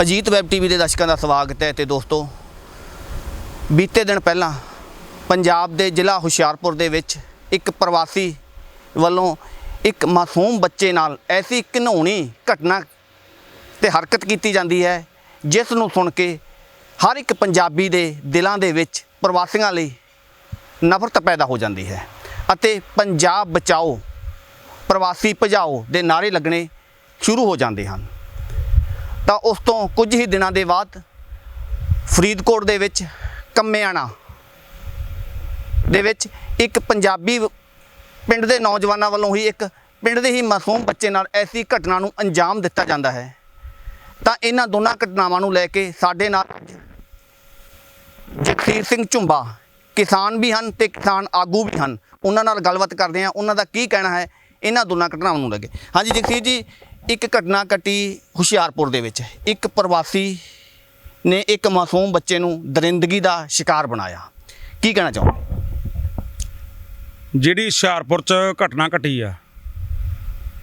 Ajit web TV ਦੇ ਦਰਸ਼ਕਾਂ ਦਾ ਸਵਾਗਤ ਹੈ ਤੇ ਦੋਸਤੋ, ਬੀਤੇ ਦਿਨ ਪਹਿਲਾਂ ਪੰਜਾਬ ਦੇ ਜ਼ਿਲ੍ਹਾ ਹੁਸ਼ਿਆਰਪੁਰ ਦੇ ਵਿੱਚ ਇੱਕ ਪ੍ਰਵਾਸੀ ਵੱਲੋਂ ਇੱਕ ਮਾਸੂਮ ਬੱਚੇ ਨਾਲ ਐਸੀ ਘਿਨੌਣੀ ਘਟਨਾ ਤੇ ਹਰਕਤ ਕੀਤੀ ਜਾਂਦੀ ਹੈ, ਜਿਸ ਨੂੰ ਸੁਣ ਕੇ ਹਰ ਇੱਕ ਪੰਜਾਬੀ ਦੇ ਦਿਲਾਂ ਦੇ ਵਿੱਚ ਪ੍ਰਵਾਸੀਆਂ ਲਈ ਨਫ਼ਰਤ ਪੈਦਾ ਹੋ ਜਾਂਦੀ ਹੈ ਅਤੇ ਪੰਜਾਬ ਬਚਾਓ, ਪ੍ਰਵਾਸੀ ਭਜਾਓ ਦੇ ਨਾਰੇ ਲੱਗਣੇ ਸ਼ੁਰੂ ਹੋ ਜਾਂਦੇ ਹਨ। ਤਾਂ ਉਸ ਤੋਂ ਕੁਝ ਹੀ ਦਿਨਾਂ ਦੇ ਬਾਅਦ ਫਰੀਦਕੋਟ ਦੇ ਵਿੱਚ ਕੰਮਿਆਣਾ ਦੇ ਵਿੱਚ ਇੱਕ ਪੰਜਾਬੀ ਪਿੰਡ ਦੇ ਨੌਜਵਾਨਾਂ ਵੱਲੋਂ ਹੀ ਇੱਕ ਪਿੰਡ ਦੇ ਹੀ ਮਾਸੂਮ ਬੱਚੇ ਨਾਲ ਐਸੀ ਘਟਨਾ ਨੂੰ ਅੰਜਾਮ ਦਿੱਤਾ ਜਾਂਦਾ ਹੈ। ਤਾਂ ਇਹਨਾਂ ਦੋਨਾਂ ਘਟਨਾਵਾਂ ਨੂੰ ਲੈ ਕੇ ਸਾਡੇ ਨਾਲ ਜਗਸੀਰ ਸਿੰਘ ਝੁੰਬਾ, ਕਿਸਾਨ ਵੀ ਹਨ ਤੇ ਕਿਸਾਨ ਆਗੂ ਵੀ ਹਨ। ਉਹਨਾਂ ਨਾਲ ਗੱਲਬਾਤ ਕਰਦੇ ਹਾਂ। ਉਹਨਾਂ ਦਾ ਕੀ ਕਹਿਣਾ ਹੈ? ਇਹਨਾਂ ਦੋਨਾਂ ਘਟਨਾਵਾਂ ਨੂੰ ਲੈ ਕੇ। ਹਾਂਜੀ ਜਗਸੀਰ ਜੀ ਇੱਕ ਘਟਨਾ ਘਟੀ ਹੁਸ਼ਿਆਰਪੁਰ ਦੇ ਵਿੱਚ। ਇੱਕ ਪ੍ਰਵਾਸੀ ਨੇ ਇੱਕ ਮਾਸੂਮ ਬੱਚੇ ਨੂੰ ਦਰਿੰਦਗੀ ਦਾ ਸ਼ਿਕਾਰ ਬਣਾਇਆ। ਕੀ ਕਹਿਣਾ ਚਾਹੁੰਦੇ ਜਿਹੜੀ ਹੁਸ਼ਿਆਰਪੁਰ ਚ ਘਟਨਾ ਘਟੀ ਆ,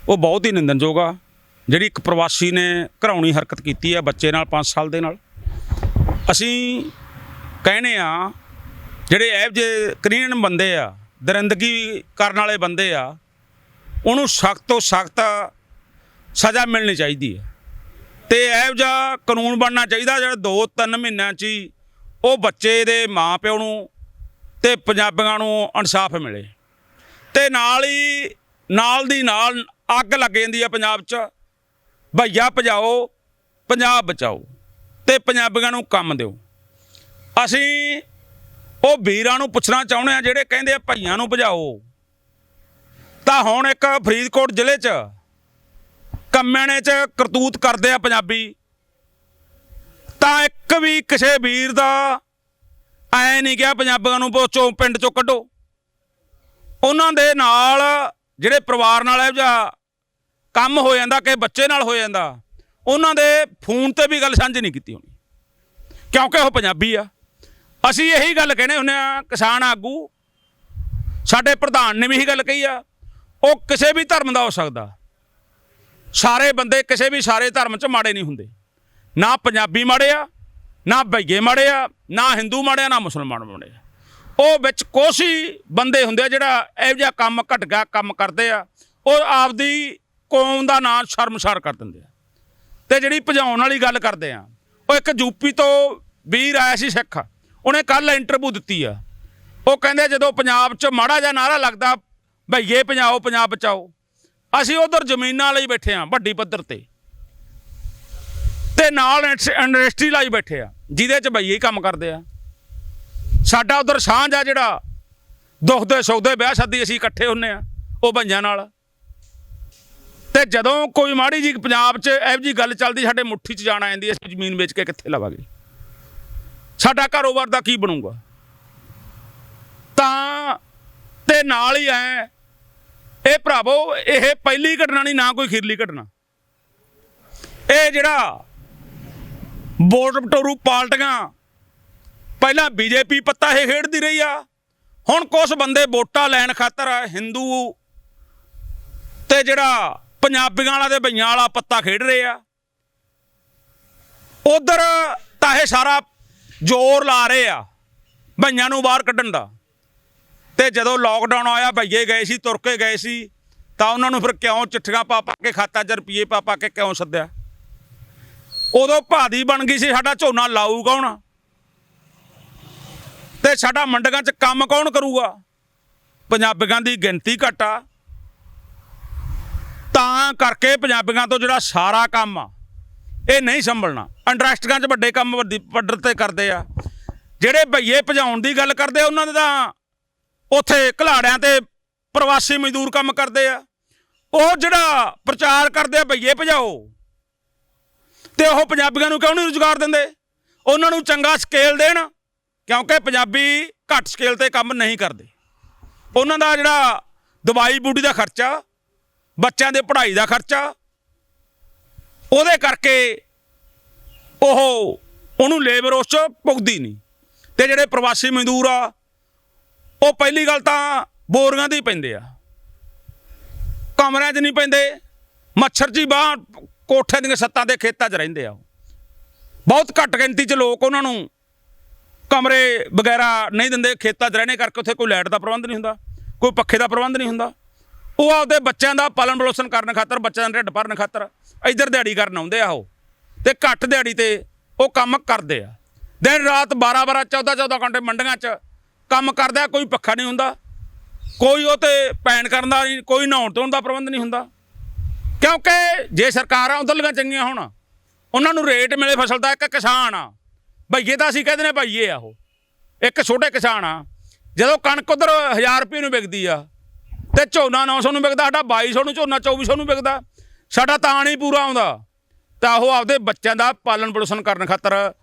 ਉਹ ਬਹੁਤ ਹੀ ਨਿੰਦਨਯੋਗ ਆ। ਜਿਹੜੀ ਇੱਕ ਪ੍ਰਵਾਸੀ ਨੇ ਘਰਾਉਣੀ ਹਰਕਤ ਕੀਤੀ ਆ ਬੱਚੇ ਨਾਲ 5 ਸਾਲ ਦੇ ਨਾਲ। ਅਸੀਂ ਕਹਿੰਦੇ ਆ, ਜਿਹੜੇ ਇਹੋ ਜਿਹੇ ਕਰੀਨ ਬੰਦੇ ਆ, ਦਰਿੰਦਗੀ ਕਰਨ ਵਾਲੇ ਬੰਦੇ ਆ, ਉਹਨੂੰ ਸਖਤ ਤੋਂ ਸਖਤ ਸਜ਼ਾ ਮਿਲਣੀ ਚਾਹੀਦੀ ਹੈ। ਤੇ ਇਹੋ ਜਿਹਾ ਕਾਨੂੰਨ ਬਣਨਾ ਚਾਹੀਦਾ ਜਿਹੜਾ 2-3 ਮਹੀਨਿਆਂ 'ਚ ਹੀ ਉਹ ਬੱਚੇ ਦੇ ਮਾਂ ਪਿਓ ਨੂੰ ਤੇ ਪੰਜਾਬੀਆਂ ਨੂੰ ਇਨਸਾਫ ਮਿਲੇ। ਤੇ ਨਾਲ ਹੀ, ਨਾਲ ਦੀ ਨਾਲ ਅੱਗ ਲੱਗ ਜਾਂਦੀ ਹੈ ਪੰਜਾਬ 'ਚ, ਭਈਆ ਭਜਾਓ, ਪੰਜਾਬ ਬਚਾਓ ਤੇ ਪੰਜਾਬੀਆਂ ਨੂੰ ਕੰਮ ਦਿਓ। ਅਸੀਂ ਉਹ ਵੀਰਾਂ ਨੂੰ ਪੁੱਛਣਾ ਚਾਹੁੰਦੇ ਆ ਜਿਹੜੇ ਕਹਿੰਦੇ ਆ ਭਈਆਂ ਨੂੰ ਭਜਾਓ। ਤਾਂ ਹੁਣ ਇੱਕ ਫਰੀਦਕੋਟ ਜ਼ਿਲ੍ਹੇ 'ਚ ਕੰਮਿਆਣੇ 'ਚ ਕਰਤੂਤ ਕਰਦੇ ਆ ਪੰਜਾਬੀ। ਤਾਂ ਇੱਕ ਵੀ ਕਿਸੇ ਵੀਰ ਦਾ ਐ ਨਹੀਂ ਗਿਆ ਪੰਜਾਬੀਆਂ ਨੂੰ ਪੋਚੋ ਪਿੰਡ ਚੋਂ ਕੱਢੋ। ਉਹਨਾਂ ਦੇ ਨਾਲ ਜਿਹੜੇ ਪਰਿਵਾਰ ਨਾਲ ਇਹੋ ਜਿਹਾ ਕੰਮ ਹੋ ਜਾਂਦਾ ਕਿ ਬੱਚੇ ਨਾਲ ਹੋ ਜਾਂਦਾ, ਉਹਨਾਂ ਦੇ ਫੋਨ ਤੇ ਵੀ ਗੱਲ ਸਾਂਝੀ ਨਹੀਂ ਕੀਤੀ ਹੋਣੀ। ਕਿਉਂਕਿ ਉਹ ਪੰਜਾਬੀ ਆ। ਅਸੀਂ ਇਹੀ ਗੱਲ ਕਹਿੰਦੇ ਹੁੰਦੇ ਆ, ਕਿਸਾਨ ਆਗੂ, ਸਾਡੇ ਪ੍ਰਧਾਨ ਨੇ ਵੀ ਇਹੀ ਗੱਲ ਕਹੀ ਆ, ਉਹ ਕਿਸੇ ਵੀ ਧਰਮ ਦਾ ਹੋ ਸਕਦਾ। ਸਾਰੇ ਬੰਦੇ ਕਿਸੇ ਵੀ ਸਾਰੇ ਧਰਮ 'ਚ ਮਾੜੇ ਨਹੀਂ ਹੁੰਦੇ। ਨਾ ਪੰਜਾਬੀ ਮਾੜੇ ਆ, ਨਾ ਬਈਏ ਮਾੜੇ ਆ, ਨਾ ਹਿੰਦੂ ਮਾੜੇ ਆ, ਨਾ ਮੁਸਲਮਾਨ ਮਾੜੇ ਆ। ਉਹ ਵਿੱਚ ਕੁਛ ਹੀ ਬੰਦੇ ਹੁੰਦੇ ਆ ਜਿਹੜਾ ਇਹੋ ਜਿਹਾ ਕੰਮ ਘਟਗਾ ਕੰਮ ਕਰਦੇ ਆ, ਉਹ ਆਪਦੀ ਕੌਮ ਦਾ ਨਾਂ ਸ਼ਰਮਸਾਰ ਕਰ ਦਿੰਦੇ ਆ। ਤੇ ਜਿਹੜੀ ਭਜਾਉਣ ਵਾਲੀ ਗੱਲ ਕਰਦੇ ਆ, ਉਹ ਇੱਕ ਯੂਪੀ ਤੋਂ ਵੀਰ ਆਇਆ ਸੀ ਸਿੱਖ, ਉਹਨੇ ਕੱਲ ਇੰਟਰਵਿਊ ਦਿੱਤੀ ਆ। ਉਹ ਕਹਿੰਦੇ ਜਦੋਂ ਪੰਜਾਬ 'ਚ ਮਾੜਾ ਜਿਹਾ ਨਾਰਾ ਲੱਗਦਾ ਭਈਏ ਭਜਾਓ, ਪੰਜਾਬ ਬਚਾਓ। ਅਸੀਂ ਉਧਰ ਜ਼ਮੀਨਾਂ ਲਈ ਬੈਠੇ ਆ ਵੱਡੀ ਪੱਧਰ ਤੇ। ਤੇ ਨਾਲ ਇੰਡਸ- ਇੰਡਸਟਰੀ ਲਈ ਬੈਠੇ ਆ ਜਿਹਦੇ 'ਚ ਬਈਏ ਕੰਮ ਕਰਦੇ ਆ। ਸਾਡਾ ਉਧਰ ਸਾਂਝ ਆ ਜਿਹੜਾ, ਦੁੱਖ ਦੇ ਸੌਦੇ ਵਿਆਹ ਸ਼ਾਦੀ ਅਸੀਂ ਇਕੱਠੇ ਹੁੰਨੇ ਆ, ਉਹ ਭਈਆਂ ਨਾਲ। ਤੇ ਜਦੋਂ ਕੋਈ ਮਾੜੀ ਜੀ ਪੰਜਾਬ 'ਚ ਇਹੋ ਜੀ ਗੱਲ ਚੱਲਦੀ, ਸਾਡੇ ਮੁੱਠੀ 'ਚ ਜਾਣ ਆ ਜਾਂਦੀ, ਅਸੀਂ ਜ਼ਮੀਨ ਵੇਚ ਕੇ ਕਿੱਥੇ ਲਵਾਂਗੇ? ਸਾਡਾ ਕਾਰੋਬਾਰ ਦਾ ਕੀ ਬਣੂਗਾ? ਤਾਂ ਤੇ ਨਾਲ ਹੀ ਐ ਇਹ ਭਰਾਵੋ, ਇਹ ਪਹਿਲੀ ਘਟਨਾ ਨਹੀਂ, ਨਾ ਕੋਈ ਖੀਰਲੀ ਘਟਨਾ। ਇਹ ਜਿਹੜਾ ਵੋਟ ਬਟੋਰੂ ਪਾਰਟੀਆਂ ਪਹਿਲਾਂ ਬੀਜੇਪੀ ਪੱਤਾ ਇਹ ਖੇਡਦੀ ਰਹੀ ਆ, ਹੁਣ ਕੁਝ ਬੰਦੇ ਵੋਟਾਂ ਲੈਣ ਖਾਤਰ ਹਿੰਦੂ ਤੇ ਜਿਹੜਾ ਪੰਜਾਬੀਆਂ ਵਾਲਾ ਤੇ ਬਈਆਂ ਵਾਲਾ ਪੱਤਾ ਖੇਡ ਰਹੇ ਆ। ਉਧਰ ਤਾਂ ਇਹ ਸਾਰਾ ਜ਼ੋਰ ਲਾ ਰਹੇ ਆ ਬਈਆਂ ਨੂੰ ਬਾਹਰ ਕੱਢਣ ਦਾ। ਤੇ ਜਦੋਂ ਲੋਕਡਾਊਨ ਆਇਆ, ਭਈਏ ਗਏ ਸੀ, ਤੁਰ ਕੇ ਗਏ ਸੀ, ਤਾਂ ਉਹਨਾਂ ਨੂੰ ਫਿਰ ਕਿਉਂ ਚਿੱਠੀਆਂ ਪਾ ਪਾ ਕੇ ਖਾਤਾ 'ਚ ਰੁਪਏ ਪਾ ਪਾ ਕੇ ਕਿਉਂ ਸੱਦਿਆ? ਉਦੋਂ ਭਾਦੀ ਬਣ ਗਈ ਸੀ, ਸਾਡਾ ਝੋਨਾ ਲਾਊ ਕੌਣ ਤੇ ਸਾਡਾ ਮੰਡੀਆਂ 'ਚ ਕੰਮ ਕੌਣ ਕਰੂਗਾ? ਪੰਜਾਬੀਆਂ ਦੀ ਗਿਣਤੀ ਘੱਟ ਆ। ਤਾਂ ਕਰਕੇ ਪੰਜਾਬੀਆਂ ਤੋਂ ਜਿਹੜਾ ਸਾਰਾ ਕੰਮ ਆ, ਇਹ ਨਹੀਂ ਸੰਭਲਣਾ। ਇੰਡਸਟਰੀਆਂ 'ਚ ਵੱਡੇ ਕੰਮ ਵੱਡੀ ਪੱਧਰ ਤੇ ਕਰਦੇ ਆ। ਜਿਹੜੇ ਭਈਏ ਭਜਾਉਣ ਦੀ ਗੱਲ ਕਰਦੇ ਆ, ਉਹਨਾਂ ਦੇ ਤਾਂ ਉੱਥੇ ਘਲਾੜਿਆਂ ਤੇ ਪ੍ਰਵਾਸੀ ਮਜ਼ਦੂਰ ਕੰਮ ਕਰਦੇ ਆ। ਉਹ ਜਿਹੜਾ ਪ੍ਰਚਾਰ ਕਰਦੇ ਆ, ਭਈਏ ਭਜਾਓ। ਤੇ ਉਹ ਪੰਜਾਬੀਆਂ ਨੂੰ ਕਿਉਂ ਨਹੀਂ ਰੁਜ਼ਗਾਰ ਦਿੰਦੇ? ਉਹਨਾਂ ਨੂੰ ਚੰਗਾ ਸਕੇਲ ਦੇਣ, ਕਿਉਂਕਿ ਪੰਜਾਬੀ ਘੱਟ ਸਕੇਲ ਤੇ ਕੰਮ ਨਹੀਂ ਕਰਦੇ। ਉਹਨਾਂ ਦਾ ਜਿਹੜਾ ਦਵਾਈ ਬੂਟੀ ਦਾ ਖਰਚਾ, ਬੱਚਿਆਂ ਦੇ ਪੜ੍ਹਾਈ ਦਾ ਖਰਚਾ, ਉਹਦੇ ਕਰਕੇ ਉਹ ਉਹਨੂੰ ਲੇਬਰ ਉਸ ਚ ਭੁਗਦੀ ਨਹੀਂ। ਤੇ ਜਿਹੜੇ ਪ੍ਰਵਾਸੀ ਮਜ਼ਦੂਰ ਆ ਉਹ ਪਹਿਲੀ ਗੱਲ ਤਾਂ ਬੋਰੀਆਂ ਦੀ ਪੈਂਦੇ ਆ। ਕਮਰਿਆਂ 'ਚ ਨਹੀਂ ਪੈਂਦੇ। ਮੱਛਰ 'ਚ ਹੀ ਬਾਹਰ ਕੋਠੇ ਦੀਆਂ ਛੱਤਾਂ ਦੇ ਖੇਤਾਂ 'ਚ ਰਹਿੰਦੇ ਆ ਉਹ। ਬਹੁਤ ਘੱਟ ਗਿਣਤੀ 'ਚ ਲੋਕ ਉਹਨਾਂ ਨੂੰ ਕਮਰੇ ਵਗੈਰਾ ਨਹੀਂ ਦਿੰਦੇ। ਖੇਤਾਂ 'ਚ ਰਹਿਣੇ ਕਰਕੇ ਉੱਥੇ ਕੋਈ ਲਾਈਟ ਦਾ ਪ੍ਰਬੰਧ ਨਹੀਂ ਹੁੰਦਾ, ਕੋਈ ਪੱਖੇ ਦਾ ਪ੍ਰਬੰਧ ਨਹੀਂ ਹੁੰਦਾ। ਉਹ ਆਪਦੇ ਬੱਚਿਆਂ ਦਾ ਪਾਲਣ ਪੋਸ਼ਣ ਕਰਨ ਖਾਤਰ, ਬੱਚਿਆਂ ਦਾ ਢਿੱਡ ਭਰਨ ਖਾਤਰ ਇੱਧਰ ਦਿਹਾੜੀ ਕਰਨ ਆਉਂਦੇ ਆ ਉਹ ਤੇ ਘੱਟ ਦਿਹਾੜੀ ਤੇ ਉਹ ਕੰਮ ਕਰਦੇ ਆ। ਦਿਨ ਰਾਤ 12 12 14 14 ਘੰਟੇ ਮੰਡੀਆਂ 'ਚ ਕੰਮ ਕਰਦਾ, ਕੋਈ ਪੱਖਾ ਨਹੀਂ ਹੁੰਦਾ। ਕੋਈ ਉਹ ਤੇ ਪੈਣ ਕਰਨ ਦਾ ਕੋਈ ਨਹਾਉਣ ਧੋਣ ਦਾ ਪ੍ਰਬੰਧ ਨਹੀਂ ਹੁੰਦਾ। ਕਿਉਂਕਿ ਜੇ ਸਰਕਾਰਾਂ ਉਧਰਲੀਆਂ ਚੰਗੀਆਂ ਹੋਣ, ਉਹਨਾਂ ਨੂੰ ਰੇਟ ਮਿਲੇ ਫਸਲ ਦਾ, ਇੱਕ ਕਿਸਾਨ ਆ। ਭਈਏ ਤਾਂ ਅਸੀਂ ਕਹਿੰਦੇ ਨੇ ਭਈਏ ਆ ਉਹ। ਇੱਕ ਛੋਟੇ ਕਿਸਾਨ ਆ। ਜਦੋਂ ਕਣਕ ਉਧਰ 1000 ਰੁਪਏ ਨੂੰ ਵਿਕਦੀ ਆ, ਤੇ ਝੋਨਾ 900 ਨੂੰ ਵਿਕਦਾ, ਸਾਡਾ 2200 ਨੂੰ ਝੋਨਾ 2400 ਨੂੰ ਵਿਕਦਾ। ਸਾਡਾ ਤਾਂ ਨਹੀਂ ਪੂਰਾ ਆਉਂਦਾ। ਤਾਂ ਉਹ ਆਪਦੇ ਬੱਚਿਆਂ ਦਾ ਪਾਲਣ ਪੋਸ਼ਣ ਕਰਨ ਖਾਤਰ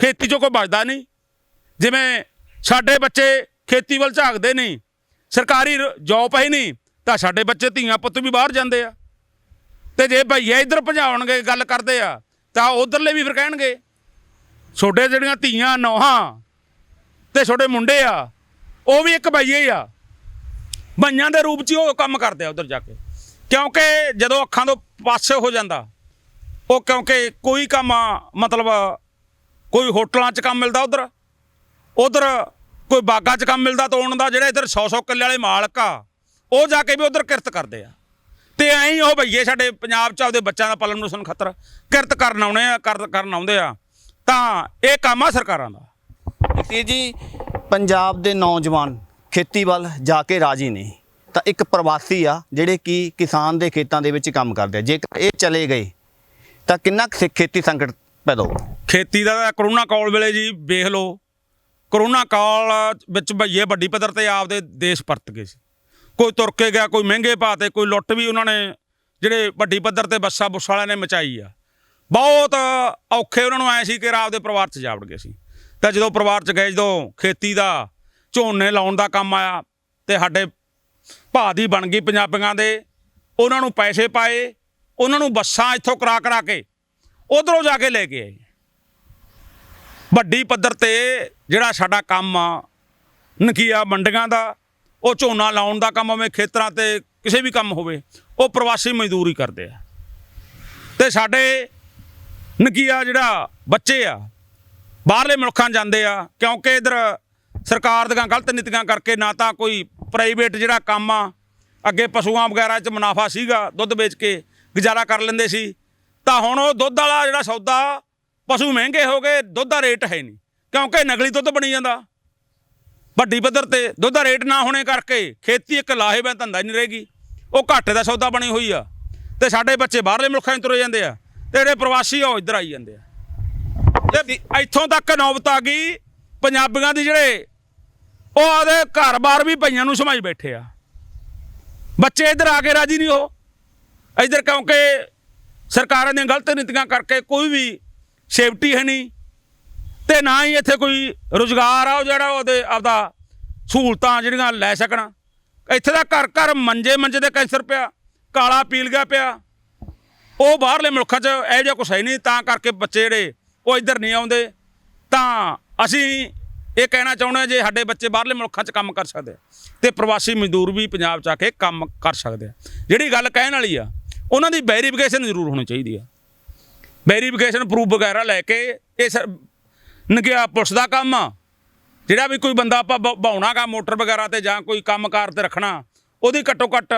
ਖੇਤੀ 'ਚੋਂ ਕੋਈ ਬਚਦਾ ਨਹੀਂ। ਜਿਵੇਂ ਸਾਡੇ ਬੱਚੇ ਖੇਤੀ ਵੱਲ ਝਾਕਦੇ ਨਹੀਂ, ਸਰਕਾਰੀ ਰ- ਜੌਬ ਹੈ ਨਹੀਂ, ਤਾਂ ਸਾਡੇ ਬੱਚੇ ਧੀਆਂ ਪੁੱਤ ਵੀ ਬਾਹਰ ਜਾਂਦੇ ਆ। ਤੇ ਜੇ ਭਈਏ ਇੱਧਰ ਭਜਾਉਣਗੇ, ਗੱਲ ਕਰਦੇ ਆ, ਤਾਂ ਉਧਰਲੇ ਵੀ ਫਿਰ ਕਹਿਣਗੇ, ਛੋਡੇ ਜਿਹੜੀਆਂ ਧੀਆਂ ਨੌਹਾਂ ਤੇ ਛੋਟੇ ਮੁੰਡੇ ਆ, ਉਹ ਵੀ ਇੱਕ ਭਈਏ ਹੀ ਆ। ਭਈਆਂ ਦੇ ਰੂਪ 'ਚ ਉਹ ਕੰਮ ਕਰਦੇ ਆ ਉਧਰ ਜਾ ਕੇ। ਕਿਉਂਕਿ ਜਦੋਂ ਅੱਖਾਂ ਤੋਂ ਪਾਸੇ ਹੋ ਜਾਂਦਾ, ਉਹ ਕਿਉਂਕਿ ਕੋਈ ਕੰਮ ਮਤਲਬ ਕੋਈ ਹੋਟਲਾਂ 'ਚ ਕੰਮ ਮਿਲਦਾ ਉਧਰ ਉਧਰ ਕੋਈ ਬਾਗਾਂ 'ਚ ਕੰਮ ਮਿਲਦਾ ਤੋੜਨ ਦਾ ਜਿਹੜੇ ਇੱਧਰ 100-100 ਕਿੱਲੇ ਵਾਲੇ ਮਾਲਕ ਆ ਉਹ ਜਾ ਕੇ ਵੀ ਉਧਰ ਕਿਰਤ ਕਰਦੇ ਆ। ਤੇ ਐਂ ਹੀ ਉਹ ਭਈਏ ਸਾਡੇ ਪੰਜਾਬ 'ਚ ਆਪਦੇ ਬੱਚਿਆਂ ਦਾ ਪਾਲਣ ਪੋਸ਼ਣ ਖਾਤਰ ਕਿਰਤ ਕਰਨ ਆਉਣੇ ਆ ਕਰ- ਕਰਨ ਆਉਂਦੇ ਆ। ਤਾਂ ਇਹ ਕੰਮ ਆ ਸਰਕਾਰਾਂ ਦਾ। ਤੇ ਜੀ ਪੰਜਾਬ ਦੇ ਨੌਜਵਾਨ ਖੇਤੀ ਵੱਲ ਜਾ ਕੇ ਰਾਜੀ ਨੇ ਤਾਂ ਇੱਕ ਪ੍ਰਵਾਸੀ ਆ ਜਿਹੜੇ ਕਿ ਕਿਸਾਨ ਦੇ ਖੇਤਾਂ ਦੇ ਵਿੱਚ ਕੰਮ ਕਰਦੇ ਆ। ਜੇਕਰ ਇਹ ਚਲੇ ਗਏ ਤਾਂ ਕਿੰਨਾ ਖੇਤੀ ਸੰਕਟ ਪੈਦਾ ਹੋਊ? ਖੇਤੀ ਦਾ ਕਰੋਨਾ ਕਾਲ ਵੇਲੇ ਜੀ ਵੇਖ ਲਓ। ਕਰੋਨਾ ਕਾਲ ਵਿੱਚ ਭਈਏ ਵੱਡੀ ਪੱਧਰ ਤੇ ਆਪਦੇ ਦੇਸ਼ ਪਰਤ ਗਏ ਸੀ। ਕੋਈ ਤੁਰ ਕੇ ਗਿਆ, ਕੋਈ ਮਹਿੰਗੇ ਭਾਅ ਤੇ, ਕੋਈ ਲੁੱਟ ਵੀ ਉਹਨਾਂ ਨੇ, ਜਿਹੜੇ ਵੱਡੀ ਪੱਧਰ ਤੇ ਬੱਸਾਂ ਬੁੱਸ ਵਾਲਿਆਂ ਨੇ ਮਚਾਈ ਆ। ਬਹੁਤ ਔਖੇ ਉਹਨਾਂ ਨੂੰ ਆਏ ਸੀ ਕਿ ਆਪਦੇ ਪਰਿਵਾਰ 'ਚ ਜਾਵੜ ਗਏ ਸੀ। ਤਾਂ ਜਦੋਂ ਪਰਿਵਾਰ 'ਚ ਗਏ, ਜਦੋਂ ਖੇਤੀ ਦਾ ਝੋਨੇ ਲਾਉਣ ਦਾ ਕੰਮ ਆਇਆ ਤੇ ਸਾਡੇ ਭਾਅ ਦੀ ਬਣ ਗਈ ਪੰਜਾਬੀਆਂ ਦੇ, ਉਹਨਾਂ ਨੂੰ ਪੈਸੇ ਪਾਏ, ਉਹਨਾਂ ਨੂੰ ਬੱਸਾਂ ਇੱਥੋਂ ਕਰਾ ਕਰਾ ਕੇ, ਉਧਰੋਂ ਜਾ ਕੇ ਲੈ ਕੇ ਆਏ। ਵੱਡੀ ਪੱਧਰ ਤੇ ਜਿਹੜਾ ਸਾਡਾ ਕੰਮ ਆ ਨਕੀਆ ਮੰਡੀਆਂ ਦਾ, ਉਹ ਝੋਨਾ ਲਾਉਣ ਦਾ ਕੰਮ ਹੋਵੇ ਖੇਤਰਾਂ ਤੇ ਕਿਸੇ ਵੀ ਕੰਮ ਹੋਵੇ, ਉਹ ਪ੍ਰਵਾਸੀ ਮਜ਼ਦੂਰੀ ਕਰਦੇ ਆ। ਤੇ ਸਾਡੇ ਨਕੀਆ ਜਿਹੜਾ ਬੱਚੇ ਆ, ਬਾਹਰਲੇ ਮੁਲਕਾਂ ਜਾਂਦੇ ਆ, ਕਿਉਂਕਿ ਇਧਰ ਸਰਕਾਰ ਦੀਆਂ ਗਲਤ ਨੀਤੀਆਂ ਕਰਕੇ ਨਾ ਤਾਂ ਕੋਈ ਪ੍ਰਾਈਵੇਟ ਜਿਹੜਾ ਕੰਮ ਆ, ਅੱਗੇ ਪਸ਼ੂਆਂ ਵਗੈਰਾ 'ਚ ਮੁਨਾਫਾ ਸੀਗਾ, ਦੁੱਧ ਵੇਚ ਕੇ ਗੁਜ਼ਾਰਾ ਕਰ ਲੈਂਦੇ ਸੀ, ਤਾਂ ਹੁਣ ਉਹ ਦੁੱਧ ਵਾਲਾ ਜਿਹੜਾ ਸੌਦਾ, ਪਸ਼ੂ ਮਹਿੰਗੇ ਹੋ ਗਏ, ਦੁੱਧ ਦਾ ਰੇਟ ਹੈ ਨਹੀਂ। ਕਿਉਂਕਿ ਨਕਲੀ ਦੁੱਧ ਬਣੀ ਜਾਂਦਾ। ਵੱਡੀ ਪੱਧਰ ਤੇ ਦੁੱਧ ਦਾ ਰੇਟ ਨਾ ਹੋਣੇ ਕਰਕੇ ਖੇਤੀ ਇੱਕ ਲਾਹੇਵੰਦ ਧੰਦਾ ਹੀ ਨਹੀਂ ਰਹੇਗੀ। ਉਹ ਘਾਟੇ ਦਾ ਸੌਦਾ ਬਣੀ ਹੋਈ ਆ। ਤੇ ਸਾਡੇ ਬੱਚੇ ਬਾਹਰਲੇ ਮੁਲਕਾਂ 'ਚ ਤੁਰੇ ਜਾਂਦੇ ਆ ਤੇ ਜਿਹੜੇ ਪ੍ਰਵਾਸੀ ਆ ਉਹ ਇੱਧਰ ਆਈ ਜਾਂਦੇ ਆ। ਤੇ ਇੱਥੋਂ ਤੱਕ ਨੌਬਤ ਆ ਗਈ, ਪੰਜਾਬੀਆਂ ਦੀ ਜਿਹੜੇ ਉਹ ਆਦੇ ਘਰ-ਬਾਰ ਵੀ ਭਈਆਂ ਨੂੰ ਸਮਾਈ ਬੈਠੇ ਆ। ਬੱਚੇ ਇੱਧਰ ਆ ਕੇ ਰਾਜੀ ਨਹੀਂ ਹੋ। ਇੱਧਰ ਕਿਉਂਕਿ ਸਰਕਾਰਾਂ ਦੀਆਂ ਗਲਤ ਨੀਤੀਆਂ ਕਰਕੇ ਕੋਈ ਵੀ ਸੇਫਟੀ ਹੈ ਨਹੀਂ। ਤੇ ਨਾ ਹੀ ਇੱਥੇ ਕੋਈ ਰੁਜ਼ਗਾਰ ਆ ਉਹ ਜਿਹੜਾ ਉਹਦੇ ਆਪਦਾ ਸਹੂਲਤਾਂ ਜਿਹੜੀਆਂ ਲੈ ਸਕਣ। ਇੱਥੇ ਦਾ ਘਰ ਘਰ ਮੰਜੇ ਮੰਜੇ ਤੇ ਕੈਂਸਰ ਪਿਆ, ਕਾਲਾ ਪੀਲ ਗਿਆ ਪਿਆ। ਉਹ ਬਾਹਰਲੇ ਮੁਲਕਾਂ 'ਚ ਇਹੋ ਜਿਹਾ ਕੁਛ ਹੈ ਨਹੀਂ, ਤਾਂ ਕਰਕੇ ਬੱਚੇ ਜਿਹੜੇ ਉਹ ਇੱਧਰ ਨਹੀਂ ਆਉਂਦੇ। ਤਾਂ ਅਸੀਂ ਇਹ ਕਹਿਣਾ ਚਾਹੁੰਦੇ ਹਾਂ ਜੇ ਸਾਡੇ ਬੱਚੇ ਬਾਹਰਲੇ ਮੁਲਕਾਂ 'ਚ ਕੰਮ ਕਰ ਸਕਦੇ ਆ, ਤੇ ਪ੍ਰਵਾਸੀ ਮਜ਼ਦੂਰ ਵੀ ਪੰਜਾਬ 'ਚ ਆ ਕੇ ਕੰਮ ਕਰ ਸਕਦੇ ਆ। ਜਿਹੜੀ ਗੱਲ ਕਹਿਣ ਵਾਲੀ ਆ, ਉਹਨਾਂ ਦੀ ਵੈਰੀਫਿਕੇਸ਼ਨ ਜ਼ਰੂਰ ਹੋਣੀ ਚਾਹੀਦੀ ਆ। ਵੈਰੀਫਿਕੇਸ਼ਨ ਪ੍ਰੂਫ ਵਗੈਰਾ ਲੈ ਕੇ ਇਹ ਸਰ- ਨਗਿਆ ਪੁਲਿਸ ਦਾ ਕੰਮ ਆ। ਜਿਹੜਾ ਵੀ ਕੋਈ ਬੰਦਾ ਆਪਾਂ ਬਾਉਣਾ ਗਾ ਮੋਟਰ ਵਗੈਰਾ ਤੇ ਜਾਂ ਕੋਈ ਕੰਮਕਾਰ ਤੇ ਰੱਖਣਾ, ਉਹਦੀ ਘੱਟੋ ਘੱਟ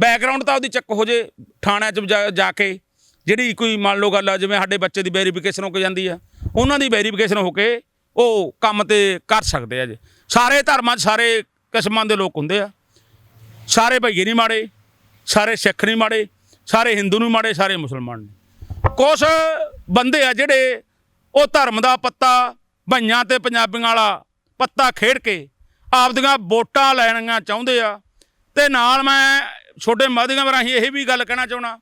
ਬੈਕਗ੍ਰਾਉਂਡ ਤਾਂ ਉਹਦੀ ਚੱਕ ਹੋ ਜੇ ਥਾਣਿਆਂ 'ਚ ਜਾ- ਜਾ ਕੇ। ਜਿਹੜੀ ਕੋਈ ਮੰਨ ਲਓ ਗੱਲ ਆ, ਜਿਵੇਂ ਸਾਡੇ ਬੱਚੇ ਦੀ ਵੈਰੀਫਿਕੇਸ਼ਨ ਹੋ ਕੇ ਜਾਂਦੀ ਆ, ਉਹਨਾਂ ਦੀ ਵੈਰੀਫਿਕੇਸ਼ਨ ਹੋ ਕੇ ਉਹ ਕੰਮ ਤੇ ਕਰ ਸਕਦੇ ਆ ਜੀ। ਸਾਰੇ ਧਰਮਾਂ 'ਚ ਸਾਰੇ ਕਿਸਮਾਂ ਦੇ ਲੋਕ ਹੁੰਦੇ ਆ। ਸਾਰੇ ਭਈਏ ਨਹੀਂ ਮਾੜੇ, ਸਾਰੇ ਸਿੱਖ ਨਹੀਂ ਮਾੜੇ, ਸਾਰੇ ਹਿੰਦੂ ਨਹੀਂ ਮਾੜੇ, ਸਾਰੇ ਮੁਸਲਮਾਨ ਨੇ ਕੁਛ ਬੰਦੇ ਆ ਜਿਹੜੇ ਉਹ ਧਰਮ ਦਾ ਪੱਤਾ ਭਈਆਂ ਤੇ ਪੰਜਾਬੀਆਂ ਵਾਲਾ ਪੱਤਾ ਖੇਡ ਕੇ ਆਪਦੀਆਂ ਵੋਟਾਂ ਲੈਣੀਆਂ ਚਾਹੁੰਦੇ ਆ। ਤੇ ਨਾਲ ਮੈਂ ਛੋਟੇ ਮਾਧਿਅਮ ਰਾਹੀਂ ਇਹ ਵੀ ਗੱਲ ਕਹਿਣਾ ਚਾਹਣਾ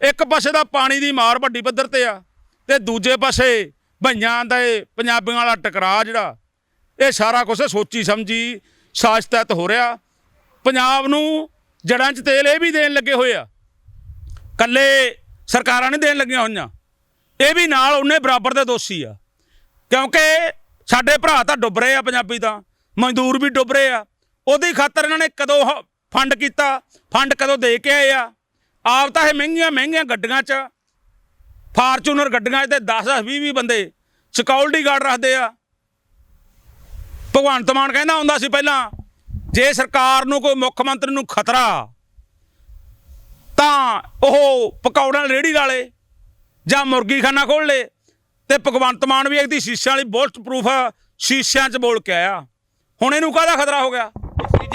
ਇੱਕ ਪਾਸੇ ਦਾ ਪਾਣੀ ਦੀ ਮਾਰ ਵੱਡੀ ਪੱਧਰ ਤੇ ਆ, ਤੇ ਦੂਜੇ ਪਾਸੇ ਭਈਆਂ ਦੇ ਪੰਜਾਬੀਆਂ ਵਾਲਾ ਟਕਰਾਅ ਜਿਹੜਾ, ਇਹ ਸਾਰਾ ਕੁਝ ਸੋਚੀ ਸਮਝੀ ਸਾਜ਼ ਤਹਿਤ ਹੋ ਰਿਹਾ। ਪੰਜਾਬ ਨੂੰ ਜੜਾਂ 'ਚ ਤੇਲ ਇਹ ਵੀ ਦੇਣ ਲੱਗੇ ਹੋਏ ਆ। ਕੱਲੇ ਸਰਕਾਰਾਂ ਨਹੀਂ ਦੇਣ ਲੱਗੀਆਂ ਹੋਈਆਂ। ਇਹ ਵੀ ਨਾਲ ਉਹਨੇ ਬਰਾਬਰ ਦੇ ਦੋਸ਼ੀ ਆ। ਕਿਉਂਕਿ ਸਾਡੇ ਭਰਾ ਤਾਂ ਡੁੱਬ ਰਹੇ ਆ ਪੰਜਾਬੀ ਤਾਂ। ਮਜ਼ਦੂਰ ਵੀ ਡੁੱਬ ਰਹੇ ਆ। ਉਹਦੀ ਖਾਤਰ ਇਹਨਾਂ ਨੇ ਕਦੋਂ ਫੰਡ ਕੀਤਾ, ਫੰਡ ਕਦੋਂ ਦੇ ਕੇ ਆਏ ਆ। ਆਪ ਤਾਂ ਇਹ ਮਹਿੰਗੀਆਂ ਮਹਿੰਗੀਆਂ ਗੱਡੀਆਂ 'ਚ ਫਾਰਚੂਨਰ ਗੱਡੀਆਂ 'ਚ ਤੇ 10 10 20 20 ਬੰਦੇ ਸਿਕਿਉਰਿਟੀ ਗਾਰਡ ਰੱਖਦੇ ਆ। ਭਗਵੰਤ ਮਾਨ ਕਹਿੰਦਾ ਹੁੰਦਾ ਸੀ ਪਹਿਲਾਂ, ਜੇ ਸਰਕਾਰ ਨੂੰ ਕੋਈ ਮੁੱਖ ਮੰਤਰੀ ਨੂੰ ਖਤਰਾ, ਤਾਂ ਉਹ ਪਕੌੜਾਂ ਵਾਲੀ ਰੇਹੜੀ ਵਾਲੇ ਜਾਂ ਮੁਰਗੀ ਖਾਨਾ ਖੋਲ ਲੇ ਤੇ ਭਗਵੰਤ ਮਾਨ ਵੀ ਇਹਦੀ ਸ਼ੀਸ਼ਿਆਂ ਵਾਲੀ ਬੁਲਟ ਪ੍ਰੂਫ ਸ਼ੀਸ਼ਿਆਂ 'ਚ ਬੋਲ ਕੇ ਆਇਆ। ਹੁਣ ਇਹਨੂੰ ਕਾਹਦਾ ਖਤਰਾ ਹੋ ਗਿਆ?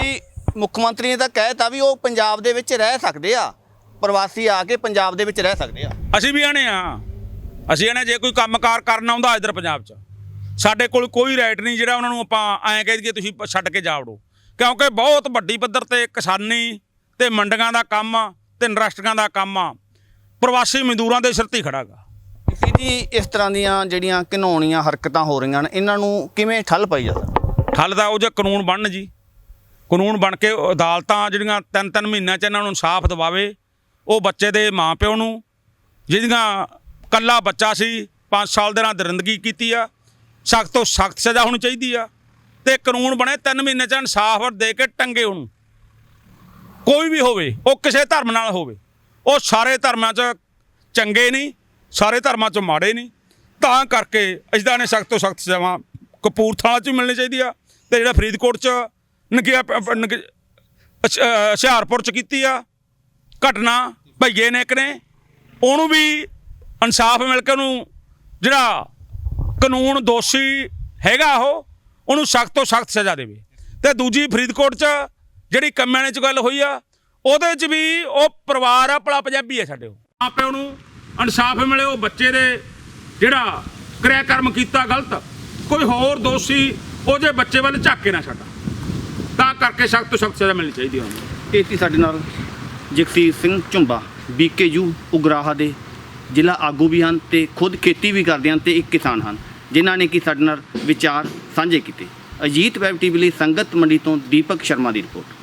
ਜੀ ਮੁੱਖ ਮੰਤਰੀ ਨੇ ਤਾਂ ਕਹਿਤਾ ਵੀ ਉਹ ਪੰਜਾਬ ਦੇ ਵਿੱਚ ਰਹਿ ਸਕਦੇ ਆ। ਪ੍ਰਵਾਸੀ ਆ ਕੇ ਪੰਜਾਬ ਦੇ ਵਿੱਚ ਰਹਿ ਸਕਦੇ ਆ। ਅਸੀਂ ਵੀ ਆਣੇ ਆ ਅਸੀਂ ਆਣੇ ਜੇ ਕੋਈ ਕੰਮਕਾਰ ਕਰਨਾ ਆਉਂਦਾ ਇੱਧਰ ਪੰਜਾਬ 'ਚ। ਸਾਡੇ ਕੋਲ ਕੋਈ ਰਾਈਟ ਨਹੀਂ ਜਿਹੜਾ ਉਹਨਾਂ ਨੂੰ ਆਪਾਂ ਐਂ ਕਹਿ ਦਈਏ ਤੁਸੀਂ ਛੱਡ ਕੇ ਜਾਵੜੋ ਕਿਉਂਕਿ ਬਹੁਤ ਵੱਡੀ ਪੱਧਰ ਤੇ ਕਿਸਾਨੀ ਤੇ ਮੰਡੀਆਂ ਦਾ ਕੰਮ ਆ ਤੇ ਇੰਡਸਟਰੀਆਂ ਦਾ ਕੰਮ ਆ। ਪ੍ਰਵਾਸੀ ਮਜ਼ਦੂਰਾਂ ਦੇ ਸਿਰ ਤੇ ਖੜਾਗਾ ਇਸੀ ਜੀ ਇਸ ਤਰ੍ਹਾਂ ਦੀਆਂ ਜਿਹੜੀਆਂ ਘਿਨਾਉਣੀਆਂ ਹਰਕਤਾਂ ਹੋ ਰਹੀਆਂ ਨੇ ਇਹਨਾਂ ਨੂੰ ਕਿਵੇਂ ਠੱਲ ਪਾਈ ਜਾ ਸਕਦੀ? ਠੱਲ ਦਾ ਉਹ ਜੇ ਕਾਨੂੰਨ ਬਣਨ ਜੀ। ਕਾਨੂੰਨ ਬਣ ਕੇ ਅਦਾਲਤਾਂ ਜਿਹੜੀਆਂ ਤਿੰਨ ਤਿੰਨ ਮਹੀਨਿਆਂ 'ਚ ਇਹਨਾਂ ਨੂੰ ਇਨਸਾਫ ਦਿਵਾਵੇ ਉਹ ਬੱਚੇ ਦੇ ਮਾਪਿਓ ਨੂੰ ਜਿਹਦੀਆਂ ਕੱਲਾ ਬੱਚਾ ਸੀ 5 ਸਾਲ ਦੇ ਨਾਲ ਦਰਿੰਦਗੀ ਕੀਤੀ ਆ ਸਖਤ ਤੋਂ ਸਖਤ ਸਜ਼ਾ ਹੋਣੀ ਚਾਹੀਦੀ ਆ ਤੇ ਕਾਨੂੰਨ ਬਣੇ ਤਿੰਨ ਮਹੀਨੇ 'ਚ ਇਨਸਾਫ ਦੇ ਕੇ ਟੰਗੇ ਉਹਨੂੰ। ਕੋਈ ਵੀ ਹੋਵੇ ਉਹ ਕਿਸੇ ਧਰਮ ਨਾਲ ਹੋਵੇ। ਉਹ ਸਾਰੇ ਧਰਮਾਂ 'ਚ ਚੰਗੇ ਨਹੀਂ, ਸਾਰੇ ਧਰਮਾਂ 'ਚ ਮਾੜੇ ਨਹੀਂ। ਤਾਂ ਕਰਕੇ ਇਸਦਾ ਨੇ ਸਖਤ ਤੋਂ ਸਖਤ ਸਜ਼ਾਵਾਂ ਕਪੂਰਥਲਾ 'ਚ ਵੀ ਮਿਲਣੀ ਚਾਹੀਦੀ ਆ ਤੇ ਜਿਹੜਾ ਫਰੀਦਕੋਟ 'ਚ ਨਗਿਆ ਹੁਸ਼ਿਆਰਪੁਰ 'ਚ ਕੀਤੀ ਆ ਘਟਨਾ, ਭਈਏ ਨੇ ਇੱਕ ਨੇ, ਉਹਨੂੰ ਵੀ ਇਨਸਾਫ ਮਿਲ ਕੇ ਉਹਨੂੰ ਜਿਹੜਾ ਕਾਨੂੰਨ ਦੋਸ਼ੀ ਹੈਗਾ ਉਹ, ਉਹਨੂੰ ਸਖਤ ਤੋਂ ਸਖਤ ਸਜ਼ਾ ਦੇਵੇ। ਤੇ ਦੂਜੀ ਫਰੀਦਕੋਟ 'ਚ ਜਿਹੜੀ ਕੰਮਿਆਣੇ 'ਚ ਗੱਲ ਹੋਈ ਆ ਉਹਦੇ 'ਚ ਵੀ ਉਹ ਪਰਿਵਾਰ ਆ, ਭਲਾ ਪੰਜਾਬੀ ਆ ਸਾਡੇ ਉਹ। ਆਪੇ ਉਹਨੂੰ ਇਨਸਾਫ ਮਿਲੇ, ਉਹ ਬੱਚੇ ਦੇ ਜਿਹੜਾ ਕਿਰਿਆ ਕਰਮ ਕੀਤਾ ਗਲਤ, ਕੋਈ ਹੋਰ ਦੋਸ਼ੀ ਉਹਦੇ ਬੱਚੇ ਵੱਲ ਝਾਕੇ ਨਾ ਛੱਡਾ। ਤਾਂ ਕਰਕੇ ਸਖਤ ਤੋਂ ਸਖਤ ਸਜ਼ਾ ਮਿਲਣੀ ਚਾਹੀਦੀ ਹੈ ਇਹ ਸੀ ਸਾਡੇ ਨਾਲ ਜਗਸੀਰ ਸਿੰਘ ਝੁੰਬਾ, ਬੀਕੇਯੂ ਉਗਰਾਹਾ ਦੇ ਜ਼ਿਲ੍ਹਾ ਆਗੂ ਵੀ ਹਨ ਤੇ ਖੁਦ ਖੇਤੀ ਵੀ ਕਰਦੇ ਹਨ ਤੇ ਇੱਕ ਕਿਸਾਨ ਹਨ, ਜਿਨ੍ਹਾਂ ਨੇ ਕਿ ਸਾਡੇ ਨਾਲ ਵਿਚਾਰ ਸਾਂਝੇ ਕੀਤੇ। ਅਜੀਤ ਵੈਬ ਟੀਵੀ ਲਈ ਸੰਗਤ ਮੰਡੀ ਤੋਂ ਦੀਪਕ ਸ਼ਰਮਾ ਦੀ ਰਿਪੋਰਟ।